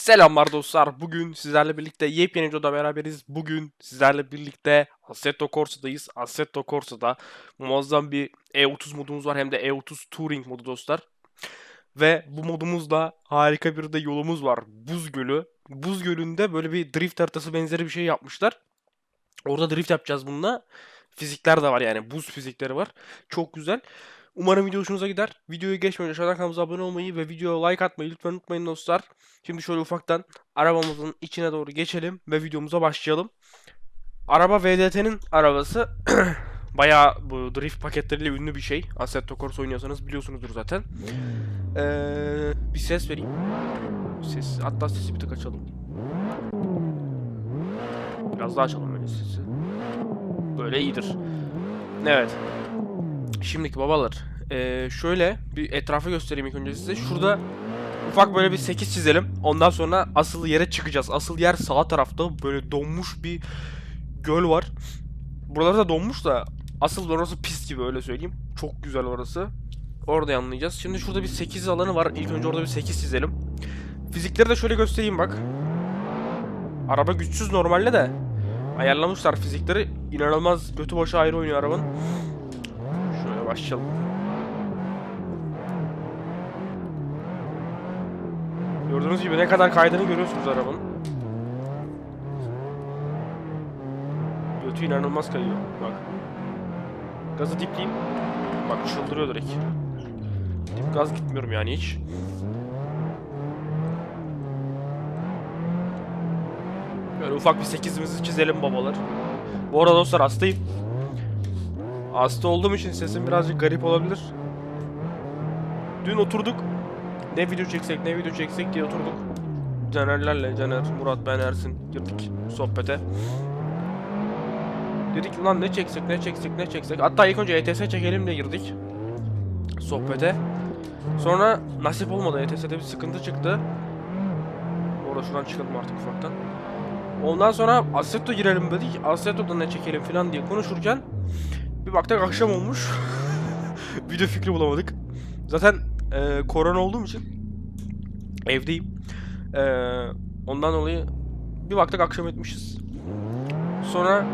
Selamlar dostlar. Bugün sizlerle birlikte yepyeni videoda beraberiz. Bugün sizlerle birlikte Assetto Corsa'dayız. Assetto Corsa'da muazzam bir E30 modumuz var. Hem de E30 Touring modu dostlar. Ve bu modumuzda harika bir de yolumuz var. Buz Gölü. Buz Gölü'nde böyle bir drift haritası benzeri bir şey yapmışlar. Orada drift yapacağız bununla. Fizikler de var yani. Buz fizikleri var. Çok güzel. Umarım video hoşunuza gider. Videoyu geçmeden aşağıdan kanalımıza abone olmayı ve videoya like atmayı lütfen unutmayın dostlar. Şimdi şöyle ufaktan arabamızın içine doğru geçelim ve videomuza başlayalım. Araba VDT'nin arabası. Bayağı bu drift paketleriyle ünlü bir şey. Assetto Corsa oynuyorsanız biliyorsunuzdur zaten. Ee, bir ses vereyim. Ses, hatta sesi bir tık açalım. Biraz daha açalım böyle sesi. Böyle iyidir. Evet. Şimdiki babalar. Ee, şöyle bir etrafı göstereyim ilk önce size. Şurada ufak böyle bir 8 çizelim. Ondan sonra asıl yere çıkacağız. Asıl yer sağ tarafta böyle donmuş bir göl var. Buraları da donmuş da asıl orası pis gibi öyle söyleyeyim. Çok güzel orası. Orada anlayacağız. Şimdi şurada bir 8 alanı var. İlk önce orada bir 8 çizelim. Fizikleri de şöyle göstereyim bak. Araba güçsüz normalde de ayarlamışlar fizikleri. İnanılmaz götü başı ayrı oynuyor arabanın. Başlayalım. Gördüğünüz gibi ne kadar kaydığını görüyorsunuz arabanın. Götü inanılmaz kayıyor. Bak. Gazı dipleyeyim. Bak çıldırıyor direkt. Dip gaz gitmiyorum yani hiç. Böyle ufak bir sekizimizi çizelim babalar. Bu arada dostlar hastayım. Hasta olduğum için sesim birazcık garip olabilir. Dün oturduk. Ne video çeksek ne video çeksek diye oturduk. Canerlerle, Caner, Murat, ben, Ersin girdik sohbete. Dedik ulan ne çeksek ne çeksek ne çeksek. Hatta ilk önce ETS çekelim diye girdik. Sohbete. Sonra nasip olmadı. ETS'de bir sıkıntı çıktı. Orada şuradan çıkalım artık ufaktan. Ondan sonra Assetto girelim dedik. Assetto'da ne çekelim falan diye konuşurken bir baktık akşam olmuş. Video fikri bulamadık. Zaten e, korona olduğum için evdeyim. E, ondan dolayı bir baktık akşam etmişiz. Sonra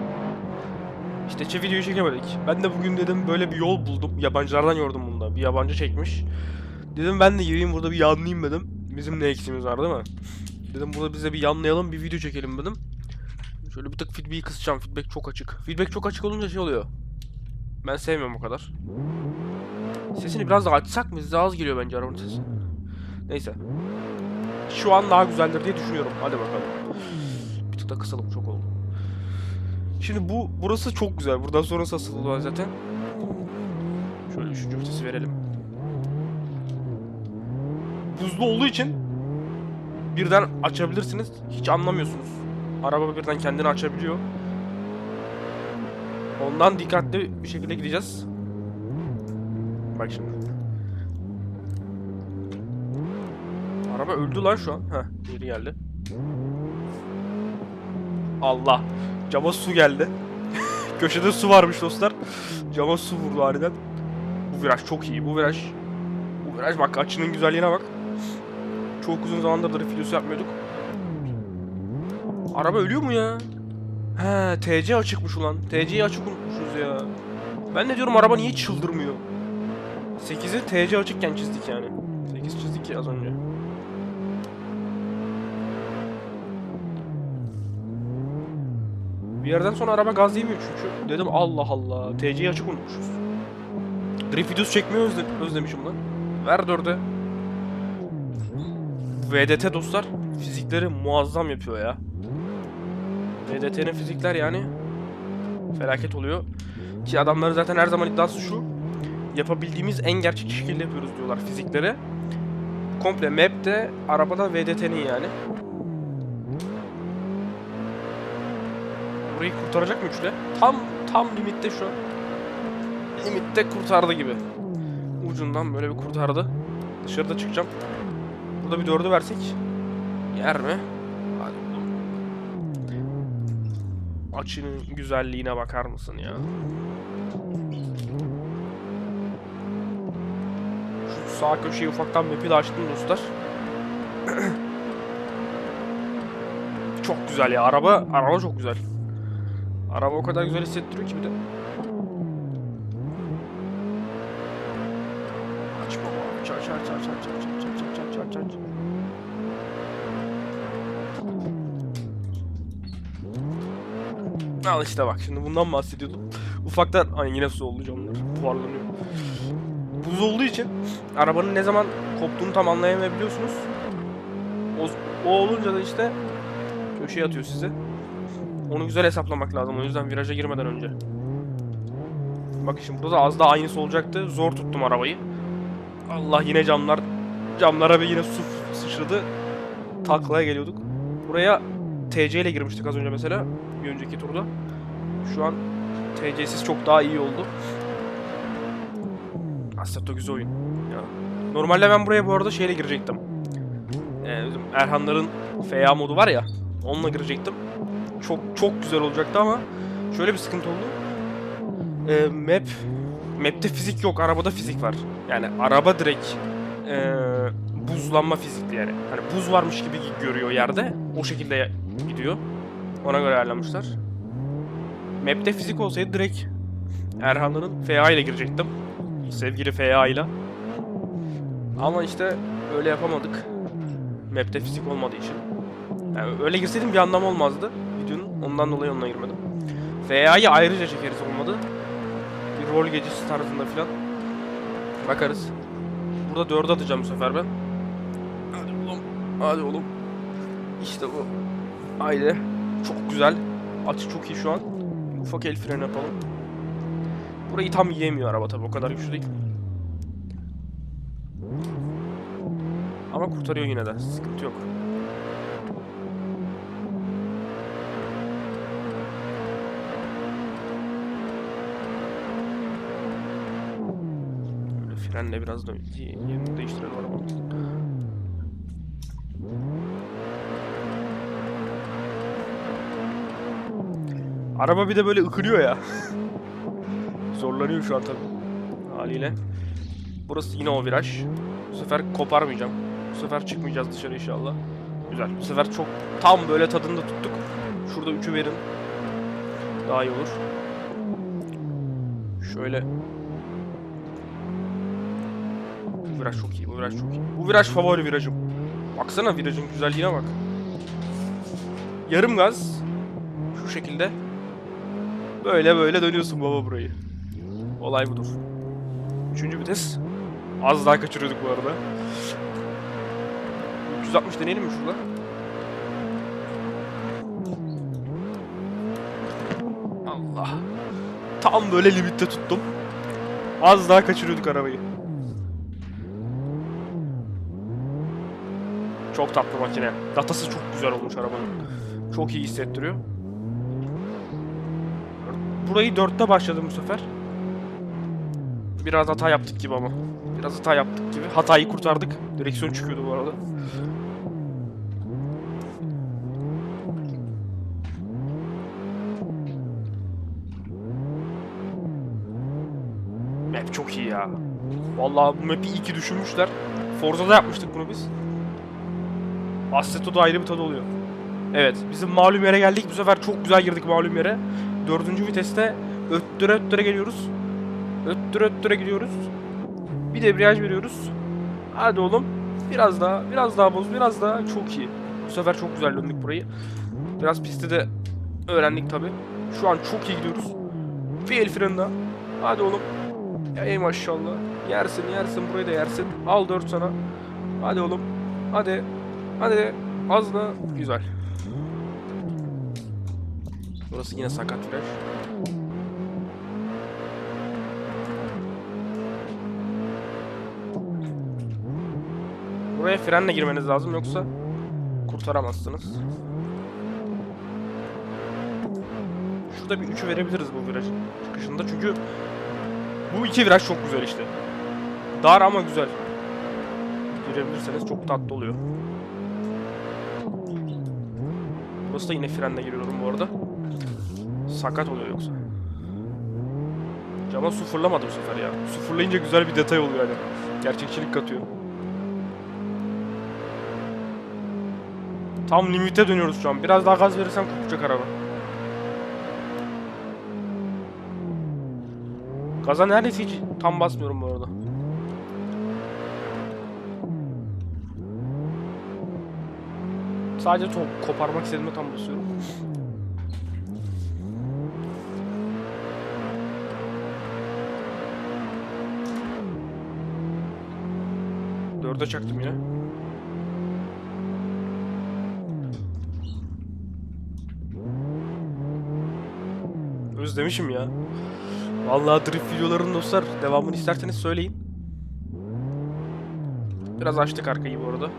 işte videoyu çekemedik. Ben de bugün dedim böyle bir yol buldum. Yabancılardan gördüm bunda. Bir yabancı çekmiş. Dedim ben de gireyim burada bir yanlayayım dedim. Bizim ne eksiğimiz var değil mi? Dedim burada bize bir yanlayalım bir video çekelim dedim. Şöyle bir tık feedback'i kısacağım. Feedback çok açık. Feedback çok açık olunca şey oluyor. Ben sevmiyorum o kadar. Sesini biraz daha açsak mı? Size az geliyor bence arabanın sesi. Neyse. Şu an daha güzeldir diye düşünüyorum. Hadi bakalım. Bir tık da kısalım çok oldu. Şimdi bu burası çok güzel. Buradan sonrası asıl zaten. Şöyle üçüncü vitesi verelim. Buzlu olduğu için birden açabilirsiniz. Hiç anlamıyorsunuz. Araba birden kendini açabiliyor. Ondan dikkatli bir şekilde gideceğiz. Bak şimdi. Araba öldü lan şu an. Heh, geri geldi. Allah. Cama su geldi. Köşede su varmış dostlar. Cama su vurdu harbiden. Bu viraj çok iyi. Bu viraj. Bu viraj bak açının güzelliğine bak. Çok uzun zamandır da videosu yapmıyorduk. Araba ölüyor mu ya? He TC açıkmış ulan. TC'yi açık unutmuşuz ya. Ben de diyorum araba niye çıldırmıyor? 8'i TC açıkken çizdik yani. 8 çizdik ya az önce. Bir yerden sonra araba gaz yemiyor çünkü. Dedim Allah Allah. TC'yi açık unutmuşuz. Drift videosu çekmeyi özle özlemişim lan. Ver dörde. VDT dostlar fizikleri muazzam yapıyor ya. VDT'nin fizikler yani felaket oluyor. Ki adamları zaten her zaman iddiası şu. Yapabildiğimiz en gerçek şekilde yapıyoruz diyorlar fizikleri. Komple map'te arabada VDT'nin yani. Burayı kurtaracak mı üçle? Tam tam limitte şu. Limitte kurtardı gibi. Ucundan böyle bir kurtardı. Dışarıda çıkacağım. Burada bir dördü versek yer mi? Hadi oğlum. Açının güzelliğine bakar mısın ya? Şu sağ köşeyi ufaktan map'i de açtım dostlar. çok güzel ya. Araba araba çok güzel. Araba o kadar güzel hissettiriyor ki bir de. Aç baba. Aç aç aç aç aç aç aç aç aç aç aç. Al işte bak şimdi bundan bahsediyordum. Ufaktan hani yine su oldu camlar. Buharlanıyor. Buz olduğu için arabanın ne zaman koptuğunu tam anlayamayabiliyorsunuz. O, o olunca da işte köşeye atıyor sizi. Onu güzel hesaplamak lazım o yüzden viraja girmeden önce. Bakın şimdi burada az daha aynısı olacaktı. Zor tuttum arabayı. Allah yine camlar camlara bir yine su sıçradı. Taklaya geliyorduk. Buraya TC ile girmiştik az önce mesela. Bir önceki turda. Şu an TC'siz çok daha iyi oldu. Assetto güzel oyun. Ya. Normalde ben buraya bu arada şeyle girecektim. Ee, Erhanların FA modu var ya. Onunla girecektim. Çok çok güzel olacaktı ama şöyle bir sıkıntı oldu. Ee, map map'te fizik yok, arabada fizik var. Yani araba direkt ee, buzlanma fizikli yani. Hani buz varmış gibi görüyor yerde. O şekilde gidiyor. Ona göre ayarlamışlar. Map'te fizik olsaydı direkt Erhanların FA ile girecektim. Sevgili FA ile. Ama işte öyle yapamadık. Map'te fizik olmadığı için. Yani öyle girseydim bir anlamı olmazdı videonun. Ondan dolayı onunla girmedim. FA'yı ayrıca çekeriz olmadı. Bir rol gecesi tarzında filan. Bakarız. Burada 4 atacağım bu sefer ben. Hadi oğlum. Hadi oğlum. İşte bu. Haydi. Çok güzel. Açı çok iyi şu an. Ufak el freni yapalım. Burayı tam yiyemiyor araba tabi o kadar güçlü değil. Ama kurtarıyor yine de. Sıkıntı yok. Böyle frenle biraz da değiştirelim arabanın. Araba bir de böyle ıkınıyor ya. Zorlanıyor şu an tabii. Haliyle. Burası yine o viraj. Bu sefer koparmayacağım. Bu sefer çıkmayacağız dışarı inşallah. Güzel. Bu sefer çok tam böyle tadında tuttuk. Şurada üçü verin. Daha iyi olur. Şöyle. Bu viraj çok iyi. Bu viraj çok iyi. Bu viraj favori virajım. Baksana virajın güzelliğine bak. Yarım gaz. Şu şekilde. Böyle böyle dönüyorsun baba burayı. Olay budur. Üçüncü vites. Az daha kaçırıyorduk bu arada. 360 deneyelim mi şurada? Allah. Tam böyle limitte tuttum. Az daha kaçırıyorduk arabayı. Çok tatlı makine. Datası çok güzel olmuş arabanın. Çok iyi hissettiriyor. Burayı dörtte başladım bu sefer. Biraz hata yaptık gibi ama. Biraz hata yaptık gibi. Hatayı kurtardık. Direksiyon çıkıyordu bu arada. Map çok iyi ya. Vallahi bu map'i iyi ki düşünmüşler. Forza'da yapmıştık bunu biz. Assetto'da ayrı bir tadı oluyor. Evet, bizim malum yere geldik. Bu sefer çok güzel girdik malum yere. Dördüncü viteste öttüre öttüre geliyoruz. Öttüre öttüre gidiyoruz. Bir debriyaj veriyoruz. Hadi oğlum. Biraz daha, biraz daha boz, biraz daha. Çok iyi. Bu sefer çok güzel döndük burayı. Biraz pistte de öğrendik tabi. Şu an çok iyi gidiyoruz. Bir el freni daha. Hadi oğlum. Ey maşallah. Yersin, yersin. Burayı da yersin. Al dört sana. Hadi oğlum. Hadi. Hadi. Az da güzel. Burası yine sakat viraj. Buraya frenle girmeniz lazım yoksa kurtaramazsınız. Şurada bir üçü verebiliriz bu viraj çıkışında çünkü bu iki viraj çok güzel işte. Dar ama güzel. Girebilirseniz çok tatlı oluyor. Burası da yine frenle giriyorum bu arada. Sakat oluyor yoksa. Cama su fırlamadı bu sefer ya. Su fırlayınca güzel bir detay oluyor yani. Gerçekçilik katıyor. Tam limite dönüyoruz şu an. Biraz daha gaz verirsem kopacak araba. Gaza neredeyse hiç tam basmıyorum bu arada. Sadece top koparmak istediğimde tam basıyorum. Dörde çaktım yine. Özlemişim ya. Vallahi drift videolarının dostlar devamını isterseniz söyleyin. Biraz açtık arkayı bu arada.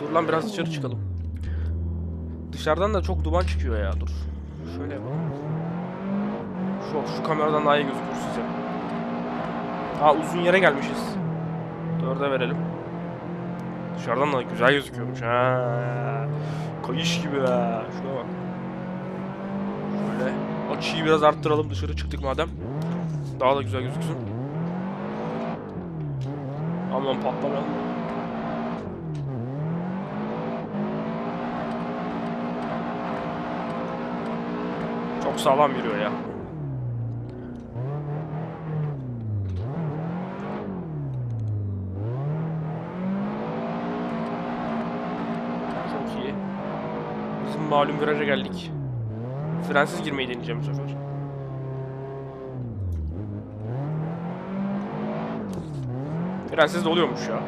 Dur lan biraz dışarı çıkalım. Dışarıdan da çok duman çıkıyor ya dur. Şöyle yapalım. Şu, şu kameradan daha iyi gözükür size. Aa uzun yere gelmişiz. Dörde verelim. Dışarıdan da güzel gözüküyormuş ha. Kayış gibi ha. Şuna bak. Şöyle açıyı biraz arttıralım dışarı çıktık madem. Daha da güzel gözüksün. Aman patlamayalım. Çok sağlam yürüyor ya. Çok iyi. Bizim malum viraja geldik. Frensiz girmeyi deneyeceğim bu sefer. Frensiz de oluyormuş ya.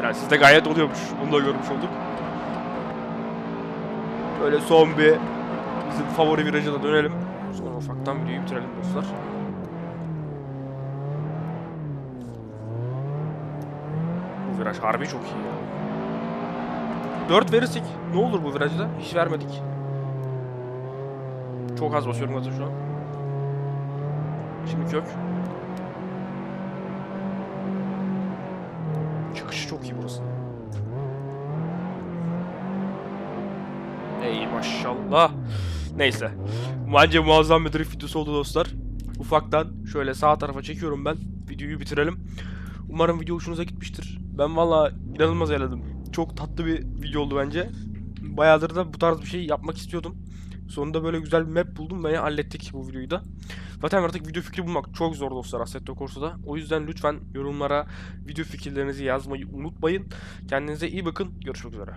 Frensiz de gayet oluyormuş. Bunu da görmüş olduk. Böyle son bir bizim favori viraja da dönelim. Sonra ufaktan videoyu bitirelim dostlar. Bu viraj harbi çok iyi ya. 4 verirsek ne olur bu virajda? Hiç vermedik. Çok az basıyorum gaza şu an. Şimdi kök. Çıkışı çok iyi burası. Ey maşallah. Neyse. Bence muazzam bir drift videosu oldu dostlar. Ufaktan şöyle sağ tarafa çekiyorum ben. Videoyu bitirelim. Umarım video hoşunuza gitmiştir. Ben valla inanılmaz eğlendim. Çok tatlı bir video oldu bence. Bayağıdır da bu tarz bir şey yapmak istiyordum. Sonunda böyle güzel bir map buldum ve hallettik bu videoyu da. Zaten artık video fikri bulmak çok zor dostlar Assetto Corsa'da. O yüzden lütfen yorumlara video fikirlerinizi yazmayı unutmayın. Kendinize iyi bakın. Görüşmek üzere.